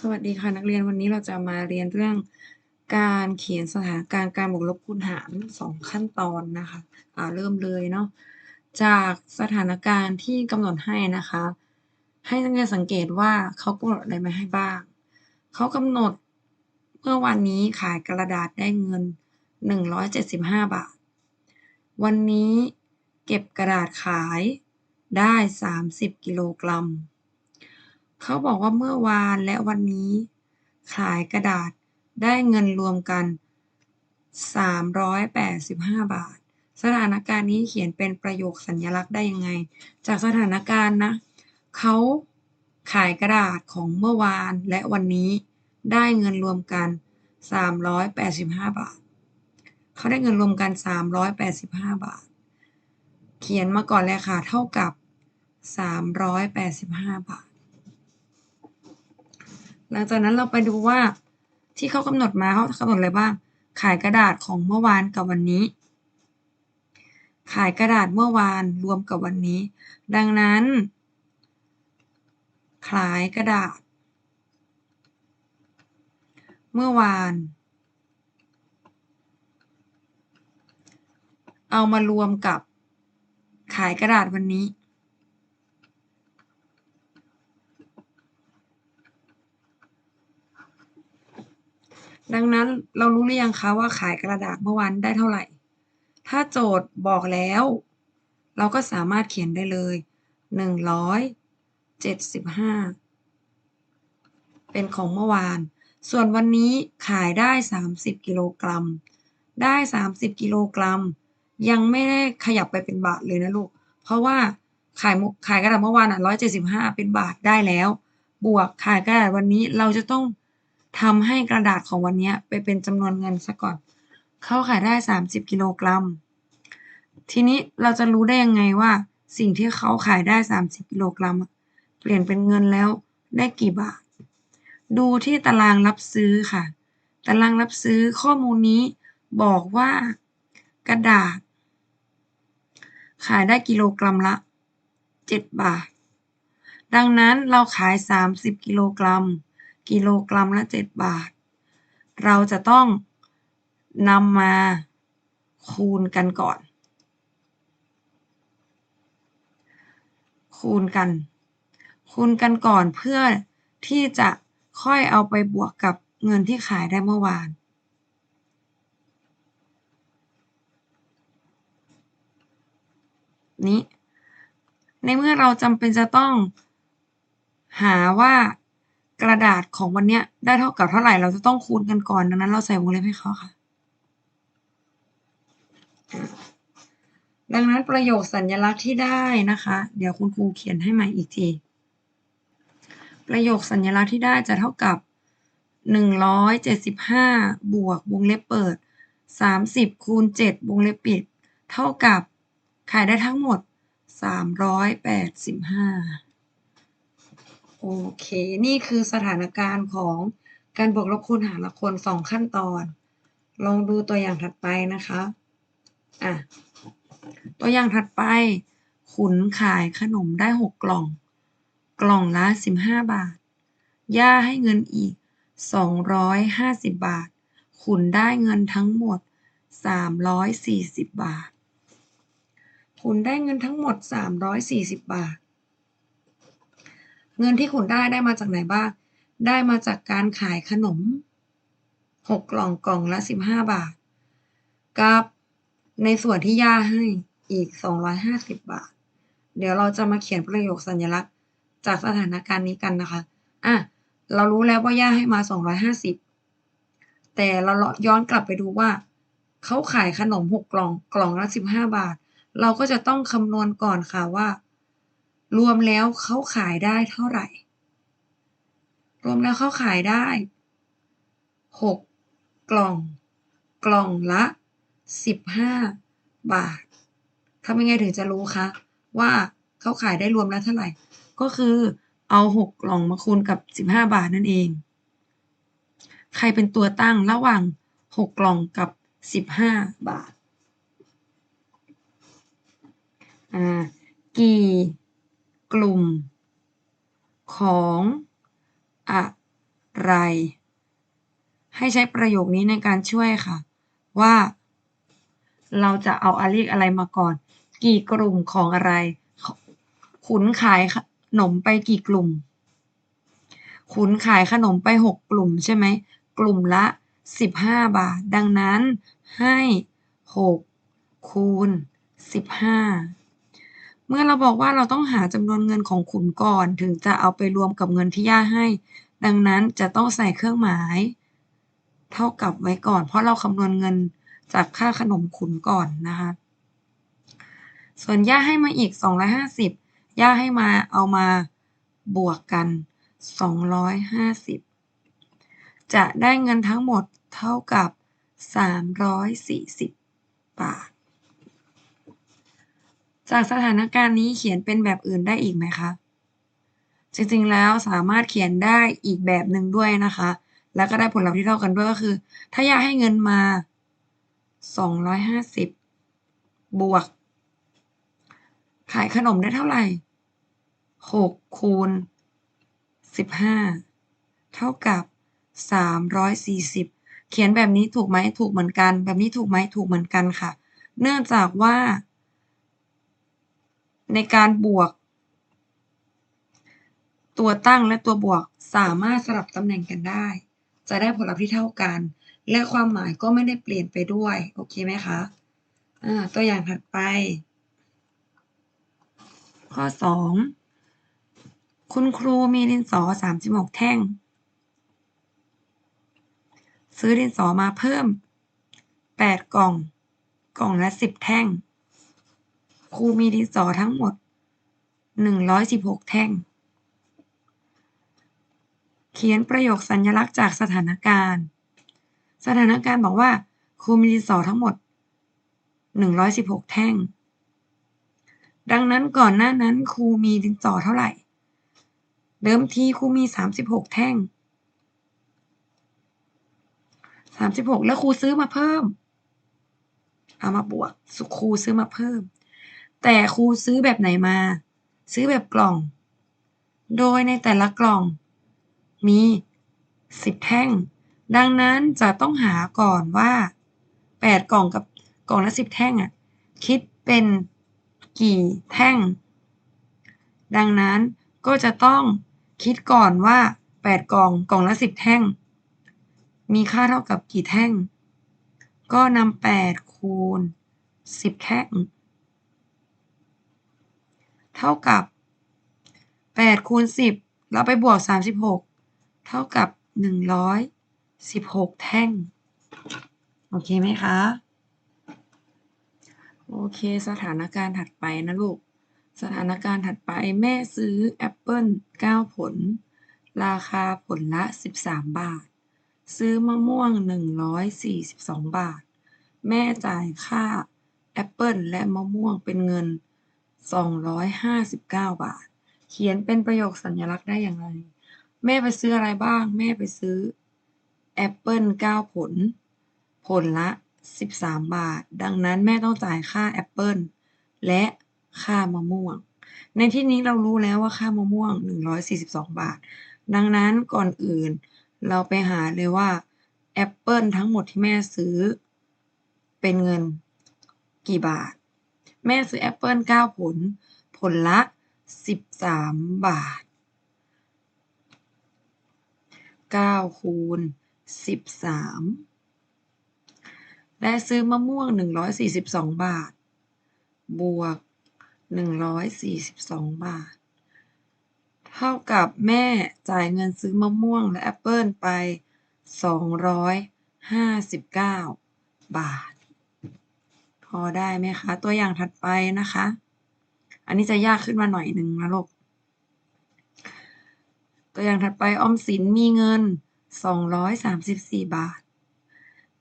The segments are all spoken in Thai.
สวัสดีค่ะนักเรียนวันนี้เราจะมาเรียนเรื่องการเขียนสถานการณ์การบวกลบคูณหารสองขั้นตอนนะคะอ่าเริ่มเลยเนาะจากสถานการณ์ที่กำหนดให้นะคะ ให้นักเรียนสังเกตว่าเขากำหนดอะไรมาให้บ้างเขากำหนดเมื่อวันนี้ขายกระดาษได้เงิน 175 บาท วันนี้เก็บกระดาษขายได้ 30 กิโลกรัม เขาบอกว่าเมื่อวานและวันนี้ขายกระดาษได้เงินรวมกัน 385 บาท สถานการณ์นี้เขียนเป็นประโยคสัญลักษณ์ได้ยังไง จากสถานการณ์นะเขาขายกระดาษของเมื่อวานและวันนี้ได้เงินรวมกัน 385 บาท เขาได้เงินรวมกัน 385 บาท เขียนมาก่อนเลยค่ะ เท่ากับ 385 บาท หลังจากนั้นเราไปดูว่าที่เขากำหนดมาเขากำหนดอะไรบ้าง ขายกระดาษของเมื่อวานกับวันนี้ ขายกระดาษเมื่อวานรวมกับวันนี้ ดังนั้น ขายกระดาษ เมื่อวาน เอามารวมกับขายกระดาษวันนี้ ดังนั้นเรารู้หรือยังคะว่าขายกระดาษเมื่อวานได้เท่าไหร่ ถ้าโจทย์บอกแล้ว เราก็สามารถเขียนได้เลยหนึ่งร้อยเจ็ดสิบห้าเป็นของเมื่อวาน ส่วนวันนี้ขายได้สามสิบกิโลกรัม ได้สามสิบกิโลกรัม ยังไม่ได้ขยับไปเป็นบาทเลยนะลูก เพราะว่าขายขายกระดาษเมื่อวานอะร้อยเจ็ดสิบห้าเป็นบาทได้แล้ว บวกขายกระดาษวันนี้เราจะต้อง ทำให้กระดาษของวันนี้ไปเป็นจำนวนเงินซะก่อน เขาขายได้สามสิบกิโลกรัม ทีนี้เราจะรู้ได้ยังไงว่า สิ่งที่เขาขายได้สามสิบกิโลกรัม เปลี่ยนเป็นเงินแล้วได้กี่บาท ดูที่ตารางรับซื้อค่ะ ตารางรับซื้อข้อมูลนี้บอกว่ากระดาษ ขายได้กิโลกรัมละเจ็ดบาท ดังนั้นเราขายสามสิบกิโลกรัม กิโลกรัมละเจ็ดบาท เราจะต้องนำมาคูณกันก่อน คูณกัน คูณกันก่อนเพื่อที่จะค่อยเอาไปบวกกับเงินที่ขายได้เมื่อวาน นี้ ในเมื่อเราจำเป็นจะต้องหาว่า กระดาษของวันนี้ได้เท่ากับเท่าไหร่ เราจะต้องคูณกันก่อน ดังนั้นเราใส่วงเล็บให้เขาค่ะ ดังนั้นประโยคสัญลักษณ์ที่ได้นะคะ เดี๋ยวคุณครูเขียนให้ใหม่อีกที ประโยคสัญลักษณ์ที่ได้จะเท่ากับ 175 บวกวงเล็บเปิด 30คูณ7วงเล็บปิด เท่ากับขายได้ทั้งหมด 385 โอเค นี่คือสถานการณ์ของการบวกลบคูณหารละคนสองขั้นตอน ลองดูตัวอย่างถัดไปนะคะ อะ ตัวอย่างถัดไป ขุนขายขนมได้หกกล่อง กล่องละสิบห้าบาท ย่าให้เงินอีกสองร้อยห้าสิบบาท ขุนได้เงินทั้งหมดสามร้อยสี่สิบบาท ขุนได้เงินทั้งหมดสามร้อยสี่สิบบาท เงินที่ขุนได้ได้มาจากไหนบ้าง ได้มาจากการขายขนมหกกล่องกล่องละสิบห้าบาท กับในส่วนที่ย่าให้อีก250บาท เดี๋ยวเราจะมาเขียนประโยคสัญลักษณ์จากสถานการณ์นี้กันนะคะ อะ เรารู้แล้วว่าย่าให้มา250แต่เราย้อนกลับไปดูว่า เขาขายขนม6กล่องกล่องละ15บาท เราก็จะต้องคำนวณก่อนค่ะว่า รวมแล้วเขาขายได้เท่าไหร่ รวมแล้วเขาขายได้ 6 กล่อง กล่องละสิบห้าบาททำยังไงถึงจะรู้คะ ว่าเขาขายได้รวมแล้วเท่าไหร่ ก็คือเอาหกกล่องมาคูณกับสิบห้าบาทนั่นเอง ใครเป็นตัวตั้งระหว่างหกกล่องกับสิบห้าบาท อ่า กี่ กลุ่ม ของอะไร ให้ใช้ประโยคนี้ในการช่วยค่ะ ว่า เราจะเอาอาเลขอะไรมาก่อน กี่กลุ่มของอะไร ขุนขายขนมไปกี่กลุ่ม ขุนขายขนมไปหกกลุ่มใช่ไหม กลุ่มละสิบห้าบาท ดังนั้นให้หกคูณสิบห้า เมื่อเราบอกว่าเราต้องหาจำนวนเงินของขุนก่อน ถึงจะเอาไปรวมกับเงินที่ย่าให้ ดังนั้นจะต้องใส่เครื่องหมาย เท่ากับไว้ก่อน เพราะเราคำนวณเงินจากค่าขนมขุนก่อนนะคะ ส่วนย่าให้มาอีก 250 ย่าให้มาเอามาบวกกัน 250 จะได้เงินทั้งหมดเท่ากับ 340 บาท จากสถานการณ์นี้เขียนเป็นแบบอื่นได้อีกไหมคะ จริงๆแล้วสามารถเขียนได้อีกแบบหนึ่งด้วยนะคะ แล้วก็ได้ผลลัพธ์ที่เท่ากันด้วยก็คือ ถ้าอยากให้เงินมา 250 บวก ขายขนมได้เท่าไหร่ 6 คูณ 15 เท่ากับ 340 เขียนแบบนี้ถูกไหมถูกเหมือนกัน แบบนี้ถูกไหมถูกเหมือนกันค่ะ เนื่องจากว่า ในการบวก ตัวตั้งและตัวบวกสามารถสลับตำแหน่งกันได้ จะได้ผลลัพธ์ที่เท่ากัน และความหมายก็ไม่ได้เปลี่ยนไปด้วย โอเคไหมคะอ่าตัวอย่างถัดไป ข้อ 2 คุณครูมีดินสอ 36 แท่ง ซื้อดินสอมาเพิ่ม 8 กล่อง กล่องละ 10 แท่ง ครูมีดินสอทั้งหมด116แท่ง เขียนประโยคสัญลักษณ์จากสถานการณ์ สถานการณ์บอกว่า ครูมีดินสอทั้งหมด116แท่ง ดังนั้นก่อนหน้านั้นครูมีดินสอเท่าไหร่ เดิมทีครูมี36แท่ง36แล้วครูซื้อมาเพิ่ม เอามาบวกสุครูซื้อมาเพิ่ม แต่ครูซื้อแบบไหนมา ซื้อแบบกล่อง โดยในแต่ละกล่อง มี10แท่ง ดังนั้นจะต้องหาก่อนว่า8กล่องกับกล่องละ10แท่งอะ คิดเป็นกี่แท่ง ดังนั้นก็จะต้องคิดก่อนว่า8กล่องกล่องละ10แท่ง มีค่าเท่ากับกี่แท่ง ก็นำ8คูณ10แท่ง เท่ากับ8คูณ10เราไปบวก36เท่ากับ116แท่ง โอเคไหมคะ โอเค สถานการณ์ถัดไปนะลูก สถานการณ์ถัดไปแม่ซื้อแอปเปิล9ผล ราคาผลละ13บาท ซื้อมะม่วง142บาท แม่จ่ายค่าแอปเปิลและมะม่วงเป็นเงิน 259 บาท เขียนเป็นประโยคสัญลักษณ์ได้อย่างไร แม่ไปซื้ออะไรบ้าง แม่ไปซื้อแอปเปิล9ผล ผลละ 13 บาท ดังนั้นแม่ต้องจ่ายค่าแอปเปิลและค่ามะม่วง ในที่นี้เรารู้แล้วว่าค่ามะม่วง 142 บาท ดังนั้นก่อนอื่นเราไปหาเลยว่าแอปเปิลทั้งหมดที่แม่ซื้อ เป็นเงินกี่บาท แม่ซื้อแอปเปิล9ผล ผลละ13บาท9คูณ13และซื้อมะม่วง142บาท บวก142บาท เท่ากับแม่จ่ายเงินซื้อมะม่วงและแอปเปิลไป259บาท พอได้ไหมคะ ตัวอย่างถัดไปนะคะ อันนี้จะยากขึ้นมาหน่อยหนึ่งนะลูก ตัวอย่างถัดไปออมสินมีเงิน 234 บาท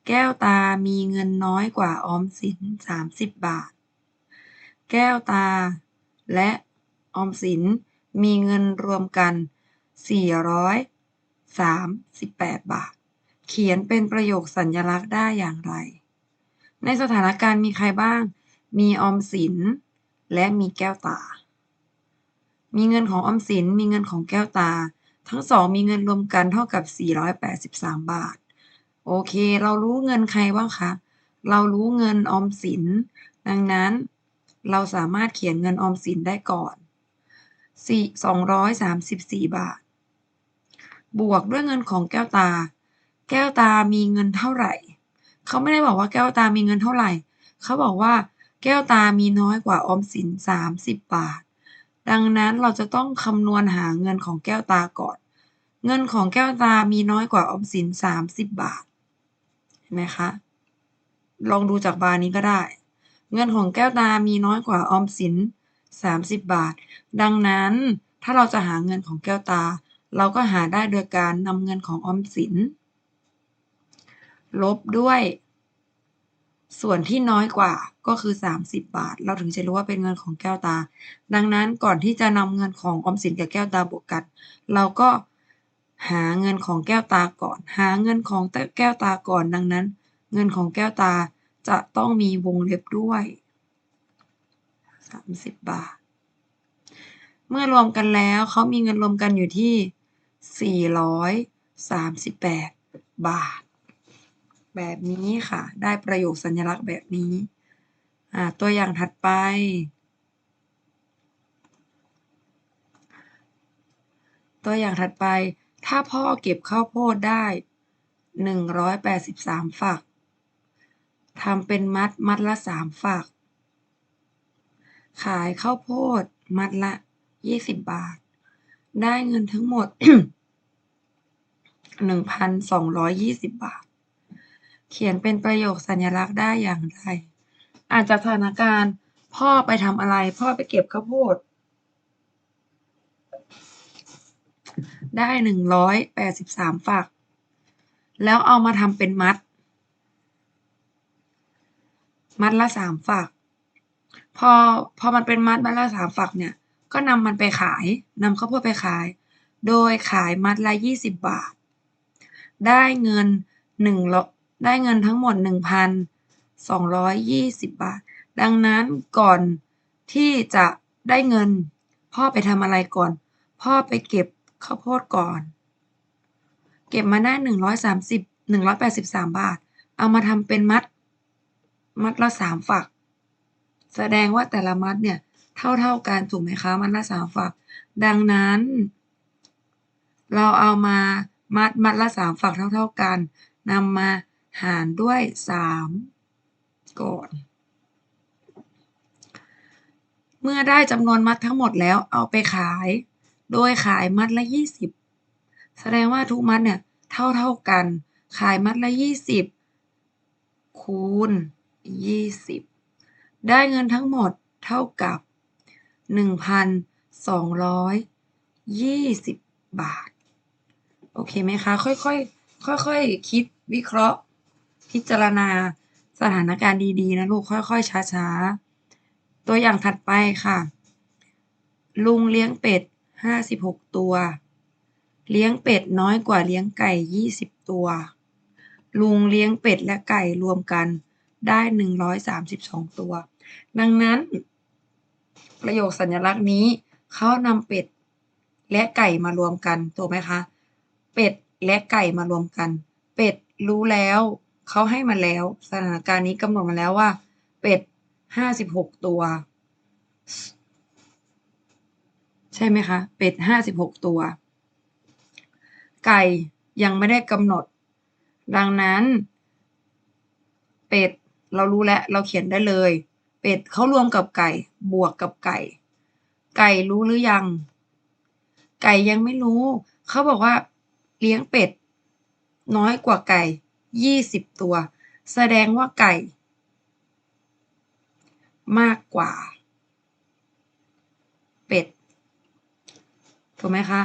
แก้วตามีเงินน้อยกว่าออมสิน 30 บาท แก้วตาและออมสินมีเงินรวมกัน 438 บาท เขียนเป็นประโยคสัญลักษณ์ได้อย่างไร ในสถานการณ์มีใครบ้าง มีออมสิน และมีแก้วตา มีเงินของออมสิน มีเงินของแก้วตา ทั้งสองมีเงินรวมกันเท่ากับ 483 บาท โอเค เรารู้เงินใครบ้างคะ เรารู้เงินออมสิน ดังนั้น เราสามารถเขียนเงินออมสินได้ก่อน 234 บาท บวกด้วยเงินของแก้วตา แก้วตามีเงินเท่าไหร่ เขาไม่ได้บอกว่าแก้วตามีเงินเท่าไหร่ เขาบอกว่าแก้วตามีน้อยกว่าออมสิน 30 บาท ดังนั้นเราจะต้องคำนวณหาเงินของแก้วตาก่อน เงินของแก้วตามีน้อยกว่าออมสิน 30 บาท เห็นไหมคะ ลองดูจากบาร์นี้ก็ได้ เงินของแก้วตามีน้อยกว่าออมสิน 30 บาท ดังนั้นถ้าเราจะหาเงินของแก้วตา เราก็หาได้โดยการนำเงินของออมสิน ลบด้วย ส่วนที่น้อยกว่าก็คือ 30 บาท เราถึงจะรู้ว่าเป็นเงินของแก้วตา ดังนั้นก่อนที่จะนำเงินของออมสินกับแก้วตาบวกกัน เราก็หาเงินของแก้วตาก่อน หาเงินของแก้วตาก่อนดังนั้น เงินของแก้วตาจะต้องมีวงเล็บด้วย 30 บาท เมื่อรวมกันแล้วเขามีเงินรวมกันอยู่ที่ 438 บาท แบบนี้ค่ะ ได้ประโยคสัญลักษณ์แบบนี้ อ่า ตัวอย่างถัดไป ตัวอย่างถัดไป ถ้าพ่อเก็บข้าวโพดได้183ฝักทำเป็นมัดมัดละ3ฝัก ขายข้าวโพดมัดละ20บาท ได้เงินทั้งหมด1,220บาท เขียนเป็นประโยคสัญลักษณ์ได้อย่างไร อาจจะสถานการณ์ พ่อไปทำอะไร พ่อไปเก็บข้าวโพด ได้183ฝัก แล้วเอามาทำเป็นมัด มัดละ3ฝัก พอพอมันเป็นมัดมัดละ3ฝักเนี่ย ก็นำมันไปขายนำข้าวโพดไปขาย โดยขายมัดละ20บบาท ได้เงิน1ร้อ ได้เงินทั้งหมด 1,220 บาท ดังนั้นก่อนที่จะได้เงิน พ่อไปทำอะไรก่อน พ่อไปเก็บข้าวโพดก่อน เก็บมาได้ 130 183 บาท เอามาทำเป็นมัด มัดละ3ฝัก แสดงว่าแต่ละมัดเนี่ย เท่าๆกันถูกไหมคะ มัดละ3ฝัก ดังนั้น เราเอามามัดมัดละ3ฝักเท่าๆกันนำมา หารด้วย 3 ก่อน เมื่อได้จำนวนมัดทั้งหมดแล้วเอาไปขาย โดยขายมัดละ 20 แสดงว่าทุกมัดเนี่ยเท่าๆกัน ขายมัดละ 20 คูณ 20 ได้เงินทั้งหมดเท่ากับ 1,220 บาท โอเคไหมคะ ค่อยๆ ค่อยๆ คิดวิเคราะห์ พิจารณาสถานการณ์ดีๆนะลูกค่อยๆช้าๆ ตัวอย่างถัดไปค่ะ ลุงเลี้ยงเป็ด56ตัว เลี้ยงเป็ดน้อยกว่าเลี้ยงไก่20ตัว ลุงเลี้ยงเป็ดและไก่รวมกันได้132ตัว ดังนั้น ประโยคสัญลักษณ์นี้เขานำเป็ดและไก่มารวมกันถูกไหมคะ เป็ดและไก่มารวมกัน เป็ดรู้แล้ว เขาให้มาแล้ว สถานการณ์นี้กำหนดมาแล้วว่า เป็ด56ตัว ใช่ไหมคะ เป็ด56ตัว ไก่ยังไม่ได้กำหนด ดังนั้น เป็ดเรารู้แล้วเราเขียนได้เลย เป็ดเขารวมกับไก่ บวกกับไก่ ไก่รู้หรือยัง ไก่ยังไม่รู้ เขาบอกว่าเลี้ยงเป็ด น้อยกว่าไก่ 20ตัว แสดงว่าไก่ มากกว่า เป็ด ถูกไหมคะ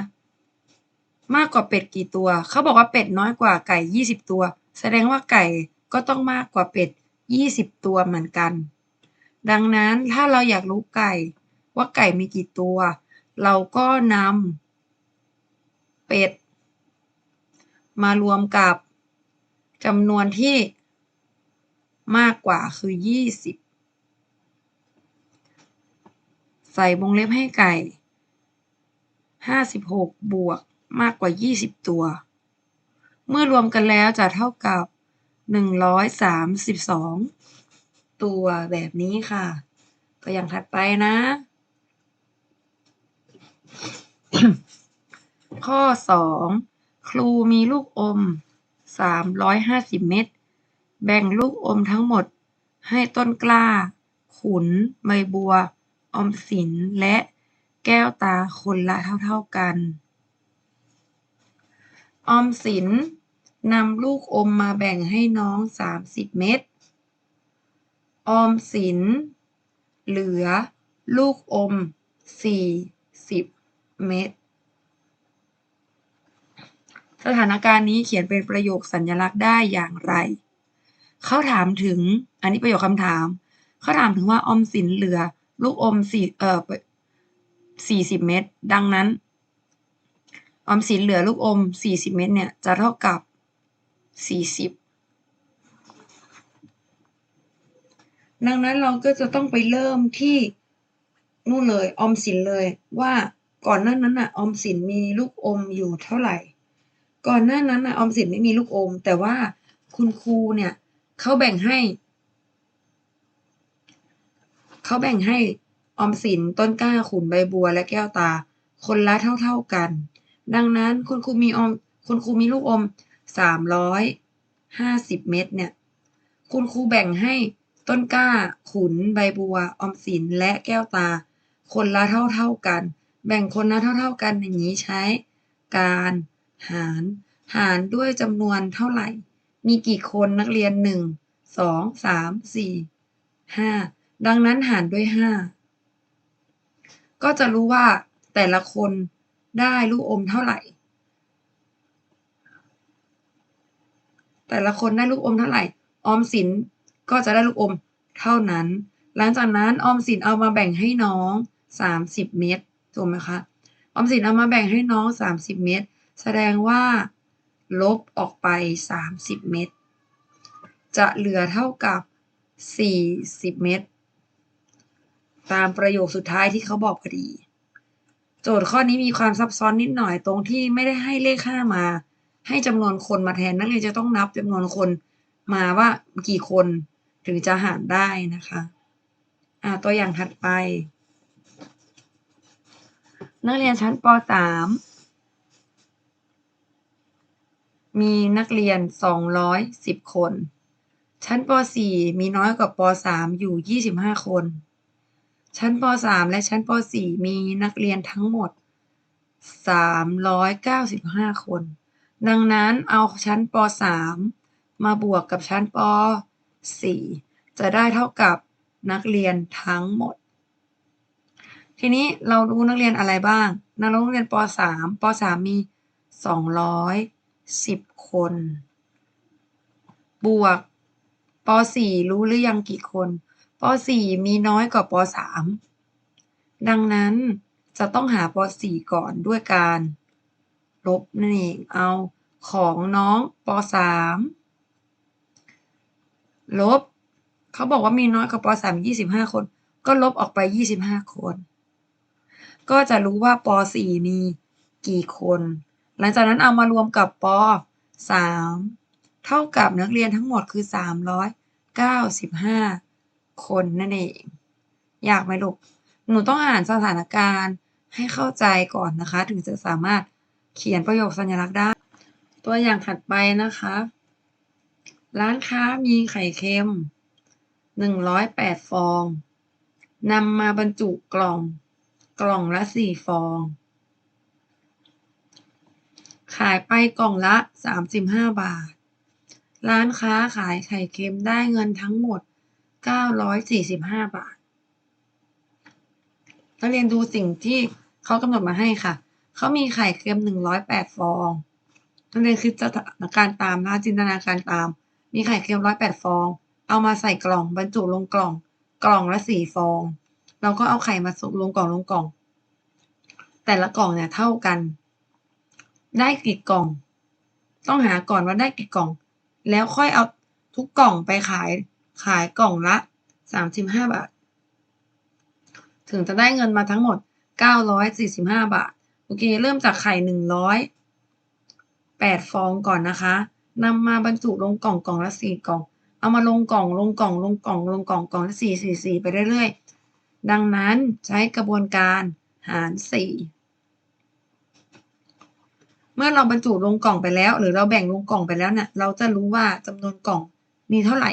มากกว่าเป็ดกี่ตัว เขาบอกว่าเป็ดน้อยกว่าไก่20ตัว แสดงว่าไก่ก็ต้องมากกว่าเป็ด20ตัวเหมือนกัน ดังนั้นถ้าเราอยากรู้ไก่ ว่าไก่มีกี่ตัว เราก็นำเป็ดมารวมกับ จำนวนที่มากกว่าคือ 20 ใส่วงเล็บให้ไก่ 56 บวกมากกว่า 20 ตัว เมื่อรวมกันแล้วจะเท่ากับ 132 ตัวแบบนี้ค่ะ ตัวอย่างถัดไปนะ ข้อ 2 ครูมีลูกอม 350 เม็ด แบ่งลูกอมทั้งหมดให้ต้นกล้า ขุน ใบบัว ออมสิน และแก้วตาคนละเท่าๆกัน ออมสินนำลูกอมมาแบ่งให้น้อง 30 เม็ด ออมสิน เหลือลูกอม 40 เม็ด สถานการณ์นี้เขียนเป็นประโยคสัญลักษณ์ได้อย่างไร เขาถามถึง อันนี้ประโยคคำถาม เขาถามถึงว่าอมสินเหลือ ลูกอมสี่เอ่อสี่สิบเม็ดดังนั้น อมสินเหลือลูกอมสี่สิบเม็ดเนี่ยจะเท่ากับสี่สิบดังนั้นเราก็จะต้องไปเริ่มที่นู่นเลยอมสินเลยว่าก่อนหน้านั้นน่ะอมสินมีลูกอมอยู่เท่าไหร่ ก่อนหน้านั้นนะออมสินไม่มีลูกอม แต่ว่าคุณครูเนี่ยเขาแบ่งให้เขาแบ่งให้ออมสินต้นกล้าขุนใบบัวและแก้วตา คนละเท่าๆกัน ดังนั้นคุณครูมีออมคุณครูมีลูกอมสามร้อยห้าสิบเม็ดเนี่ย คุณครูแบ่งให้ต้นกล้าขุนใบบัว ออมสินและแก้วตา คนละเท่าๆกัน แบ่งคนละเท่าๆกันอย่างนี้ใช้การ หาร หารด้วยจำนวนเท่าไหร่ มีกี่คนนักเรียนหนึ่งสองสามสี่ห้าดังนั้นหารด้วยห้าก็จะรู้ว่าแต่ละคนได้ลูกอมเท่าไหร่ แต่ละคนได้ลูกอมเท่าไหร่ ออมสินก็จะได้ลูกอมเท่านั้น หลังจากนั้นออมสินเอามาแบ่งให้น้องสามสิบเม็ดถูกไหมคะ ออมสินเอามาแบ่งให้น้องสามสิบเม็ด แสดงว่า ลบออกไปสามสิบเม็ดจะเหลือเท่ากับสี่สิบเม็ดตามประโยคสุดท้ายที่เขาบอกพอดี โจทย์ข้อนี้มีความซับซ้อนนิดหน่อยตรงที่ไม่ได้ให้เลขห้ามา ให้จำนวนคนมาแทนนักเรียนจะต้องนับจำนวนคนมาว่ากี่คนถึงจะหารได้นะคะอ่าตัวอย่างถัดไป นักเรียนชั้นป .3 มีนักเรียน 210 คน ชั้นป .4 มีน้อยกว่าป .3 อยู่ 25 คน ชั้นป .3 และชั้นป .4 มีนักเรียนทั้งหมด 395 คน ดังนั้นเอาชั้นป .3 มาบวกกับชั้นป .4 จะได้เท่ากับนักเรียนทั้งหมด ทีนี้เรารู้นักเรียนอะไรบ้างนักเรียนป .3 ป .3 มี 210คน บวกป .4 รู้หรือยังกี่คนป .4 มีน้อยกว่าป .3 ดังนั้นจะต้องหาป .4 ก่อนด้วยการลบนั่นเองเอาของน้องป .3 ลบ เขาบอกว่ามีน้อยกว่าป .3 25คน ก็ลบออกไป25คน ก็จะรู้ว่าป .4 มีกี่คน หลังจากนั้นเอามารวมกับป .3 เท่ากับนักเรียนทั้งหมดคือ 395 คนนั่นเอง อยากไหมลูก หนูต้องอ่านสถานการณ์ให้เข้าใจก่อนนะคะ ถึงจะสามารถเขียนประโยคสัญลักษณ์ได้ ตัวอย่างถัดไปนะคะ ร้านค้ามีไข่เค็ม 108 ฟองนำมาบรรจุกล่อง กล่องละ 4 ฟอง ขายไปกล่องละ 35 บาท ร้านค้าขายไข่เค็มได้เงินทั้งหมด 945 บาทนักเรียนดูสิ่งที่เขากำหนดมาให้ค่ะ เขามีไข่เค็ม 108 ฟองนักเรียนคือสถานการณ์ตามนะจินตนาการตาม มีไข่เค็ม 108 ฟอง เอามาใส่กล่องบรรจุลงกล่อง กล่องละ 4 ฟอง เราก็เอาไข่มาลงกล่องลงกล่อง แต่ละกล่องเนี่ยเท่ากัน ได้กี่กล่อง ต้องหาก่อนว่าได้กี่กล่อง แล้วค่อยเอาทุกกล่องไปขายขายกล่องละ 35 บาท ถึงจะได้เงินมาทั้งหมด 945 บาท โอเค เริ่มจากไข่แปดฟองก่อนนะคะนำมาบรรจุลงกล่องกล่องละสี่กล่อง เอามาลงกล่องลงกล่องลงกล่องลงกล่องกล่องละสี่สี่สี่ไปเรื่อยๆ ดังนั้นใช้กระบวนการหารสี่ มื่อเราบรรจุลงกล่องไปแล้ว หรือเราแบ่งลงกล่องไปแล้วเนี่ยเราจะรู้ว่าจำนวนกล่องมีเท่าไหร่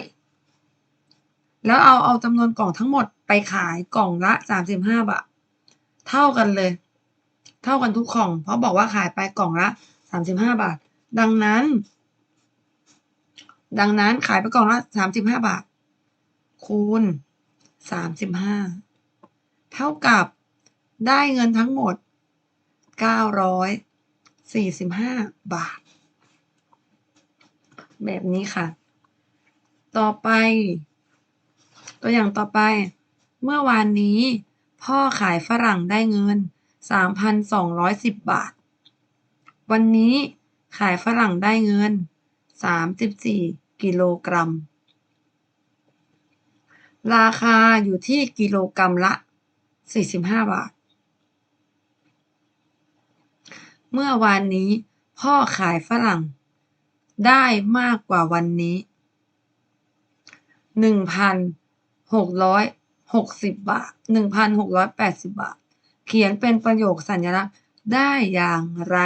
แล้วเอาเอาจำนวนกล่องทั้งหมดไปขายกล่องละสามสิบห้าบาทเท่ากันเลย เท่ากันทุกกล่อง เพราะบอกว่าขายไปกล่องละสามสิบห้าบาท ดังนั้น ดังนั้นขายไปกล่องละสามสิบห้าบาท คูณสามสิบห้าเท่ากับได้เงินทั้งหมดเก้าร้อย สี่สิบห้าบาท แบบนี้ค่ะ ต่อไป ตัวอย่างต่อไป เมื่อวานนี้ พ่อขายฝรั่งได้เงิน3,210บาท วันนี้ขายฝรั่งได้เงิน34กิโลกรัม ราคาอยู่ที่กิโลกรัมละ45บาท เมื่อวานนี้พ่อขายฝรั่งได้มากกว่าวันนี้หนึ่งพันหกร้อยหกสิบบาทหนึ่งพันหกร้อยแปดสิบบาท เขียนเป็นประโยคสัญลักษณ์ได้อย่างไร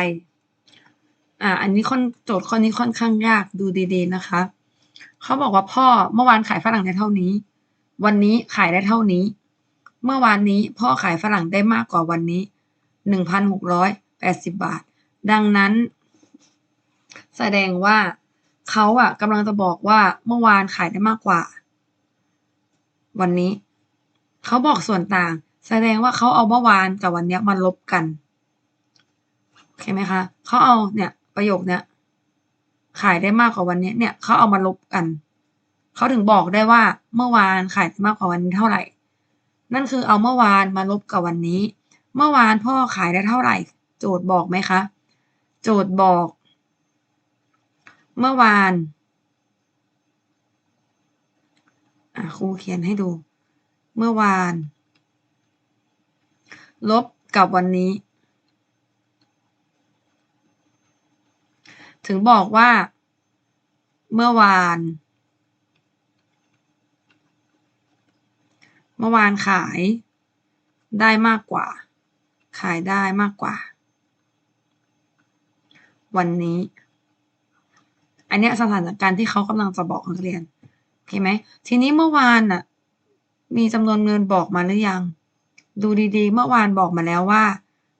อ่า อันนี้ค่อนโจทย์ข้อนี้ค่อนข้างยากดูดีๆนะคะ เขาบอกว่าพ่อเมื่อวานขายฝรั่งได้เท่านี้ วันนี้ขายได้เท่านี้ เมื่อวานนี้พ่อขายฝรั่งได้มากกว่าวันนี้หนึ่งพันหกร้อย แปดสิบบาท ดังนั้น แสดงว่าเขาอะกำลังจะบอกว่าเมื่อวานขายได้มากกว่า วันนี้ เขาบอกส่วนต่าง แสดงว่าเขาเอาเมื่อวานกับวันนี้มาลบกันโอเคไหมคะเขาเอาเนี่ยประโยคเนี้ยขายได้มากกว่าวันนี้เนี่ยเขาเอามาลบกันเขาถึงบอกได้ว่าเมื่อวานขายได้มากกว่าวันนี้เท่าไหร่ นั่นคือเอาเมื่อวานมาลบกับวันนี้ เมื่อวานพ่อขายได้เท่าไหร่ โจทย์บอกไหมคะ โจทย์บอก เมื่อวานครูเขียนให้ดู เมื่อวาน ลบกับวันนี้ ถึงบอกว่า เมื่อวาน เมื่อวานขายได้มากกว่า ขายได้มากกว่า วันนี้ อันเนี้ยสถานการณ์ที่เขากำลังจะบอกนักเรียนโอเคไหมทีนี้เมื่อวานน่ะ มีจำนวนเงินบอกมาหรือยัง ดูดีๆ เมื่อวานบอกมาแล้วว่า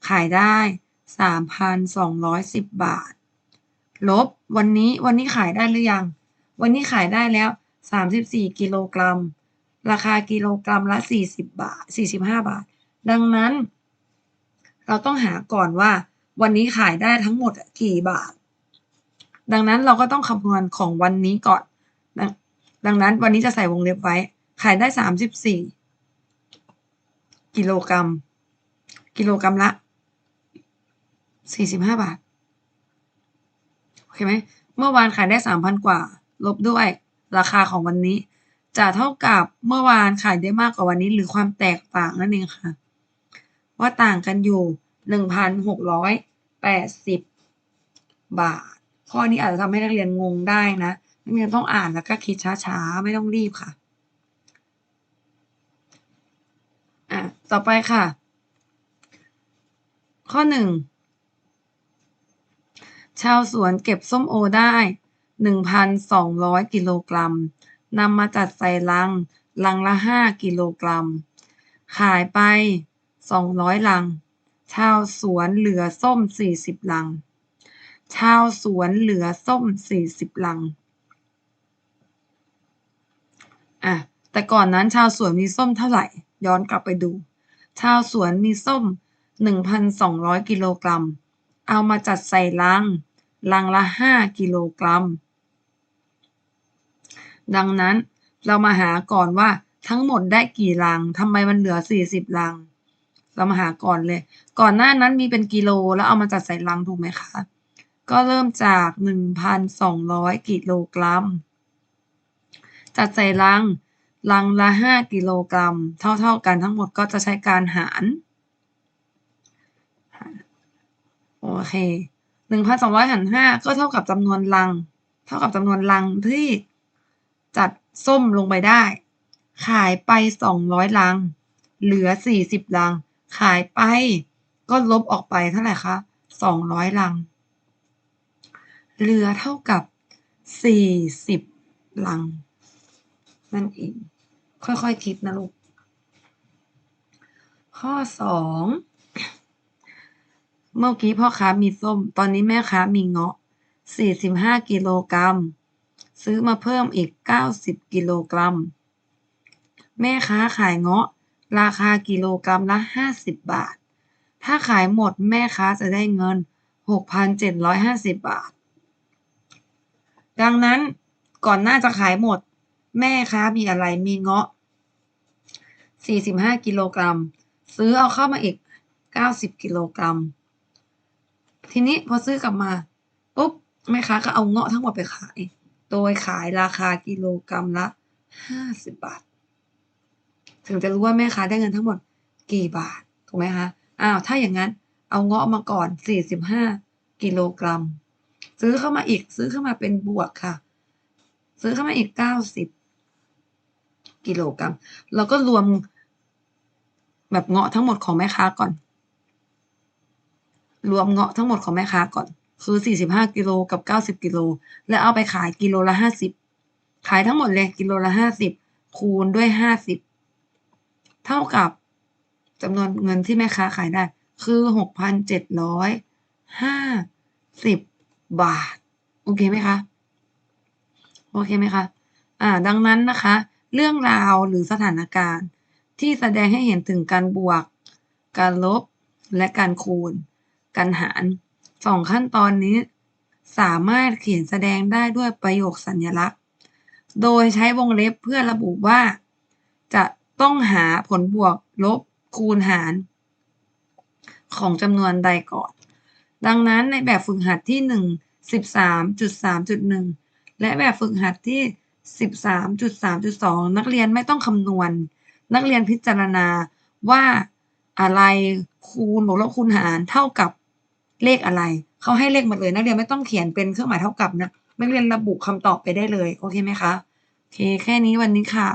ขายได้สามพันสองร้อยสิบบาท ลบวันนี้วันนี้ขายได้หรือยัง วันนี้ขายได้แล้วสามสิบสี่กิโลกรัม ราคากิโลกรัมละสี่สิบบาทสี่สิบห้าบาท ดังนั้น เราต้องหาก่อนว่า วันนี้ขายได้ทั้งหมดกี่บาท ดังนั้นเราก็ต้องคำนวณของวันนี้ก่อนดังดังนั้นวันนี้จะใส่วงเล็บไว้ ขายได้สามสิบสี่กิโลกรัม กิโลกรัมละสี่สิบห้าบาท โอเคไหม เมื่อวานขายได้สามพันกว่า ลบด้วยราคาของวันนี้ จะเท่ากับเมื่อวานขายได้มากกว่าวันนี้ หรือความแตกต่างนั่นเองค่ะ ว่าต่างกันอยู่ หนึ่งพันหกร้อยแปดสิบบาท ข้อนี้อาจจะทำให้นักเรียนงงได้นะนักเรียนต้องอ่านแล้วก็คิดช้าๆ ไม่ต้องรีบค่ะ อะ ต่อไปค่ะ ข้อหนึ่งชาวสวนเก็บส้มโอได้ 1,200 กิโลกรัมนำมาจัดใส่ลัง ลังละ 5 กิโลกรัม ขายไป 200 ลัง ชาวสวนเหลือส้ม40ลัง ชาวสวนเหลือส้ม40ลัง อะ แต่ก่อนนั้นชาวสวนมีส้มเท่าไหร่ ย้อนกลับไปดู ชาวสวนมีส้ม1,200กิโลกรัม เอามาจัดใส่ลัง ลังละ5กิโลกรัม ดังนั้นเรามาหาก่อนว่าทั้งหมดได้กี่ลังทำไมมันเหลือ 40 ลัง เรามาหาก่อนเลย ก่อนหน้านั้นมีเป็นกิโลแล้วเอามาจัดใส่ลังถูกไหมคะ ก็เริ่มจาก 1,200 กิโลกรัม จัดใส่ลัง ลังละ 5 กิโลกรัม เท่าๆกันทั้งหมดก็จะใช้การหารโอเคหนึ่งพันสองร้อยหารห้าก็เท่ากับจำนวนลัง เท่ากับจำนวนลังที่จัดส้มลงไปได้ ขายไปสองร้อยลัง เหลือสี่สิบลัง ขายไปก็ลบออกไปเท่าไหร่คะสองร้อยลัง เหลือเท่ากับสี่สิบลัง นั่นเอง ค่อยๆคิดนะลูก ข้อสองเมื่อกี้พ่อค้ามีส้ม ตอนนี้แม่ค้ามีเงาะ45กิโลกรัม ซื้อมาเพิ่มอีก90กิโลกรัม แม่ค้าขายเงาะ ราคากิโลกรัมละ 50 บาท ถ้าขายหมดแม่ค้าจะได้เงิน 6,750 บาท ดังนั้นก่อนหน้าจะขายหมด แม่ค้ามีอะไรมีเงาะ 45 กิโลกรัม ซื้อเอาเข้ามาอีก 90 กิโลกรัม ทีนี้พอซื้อกลับมาปุ๊บแม่ค้าก็เอาเงาะทั้งหมดไปขาย โดยขายราคากิโลกรัมละ 50 บาท ถึงจะรู้ว่าแม่ค้าได้เงินทั้งหมดกี่บาท ถูกไหมคะอ้าวถ้าอย่างนั้นเอาเงาะมาก่อน 45 กิโลกรัม ซื้อเข้ามาอีกซื้อเข้ามาเป็นบวกค่ะ ซื้อเข้ามาอีก 90 กิโลกรัม เราก็รวมแบบเงาะทั้งหมดของแม่ค้าก่อน รวมเงาะทั้งหมดของแม่ค้าก่อน คือ 45 กิโลกับ 90 กิโล แล้วเอาไปขายกิโลละ 50 ขายทั้งหมดเลยกิโลละ 50 คูณด้วย 50 เท่ากับจำนวนเงินที่แม่ค้าขายได้ คือ6,750บาท โอเคไหมคะ โอเคไหมคะ อ่า ดังนั้นนะคะ เรื่องราวหรือสถานการณ์ที่แสดงให้เห็นถึงการบวก การลบ และการคูณ การหารสองขั้นตอนนี้ สามารถเขียนแสดงได้ด้วยประโยคสัญลักษณ์ โดยใช้วงเล็บเพื่อระบุว่า ต้องหาผลบวกลบคูณหารของจำนวนใดก่อน ดังนั้นในแบบฝึกหัดที่ 1 13.3.1 และแบบฝึกหัดที่ 13.3.2 นักเรียนไม่ต้องคำนวณ นักเรียนพิจารณาว่าอะไรคูณบวกลบคูณหารเท่ากับเลขอะไร เขาให้เลขมาเลย นักเรียนไม่ต้องเขียนเป็นเครื่องหมายเท่ากับนะ นักเรียนระบุคำตอบไปได้เลย โอเคไหมคะ โอเค แค่นี้วันนี้ค่ะ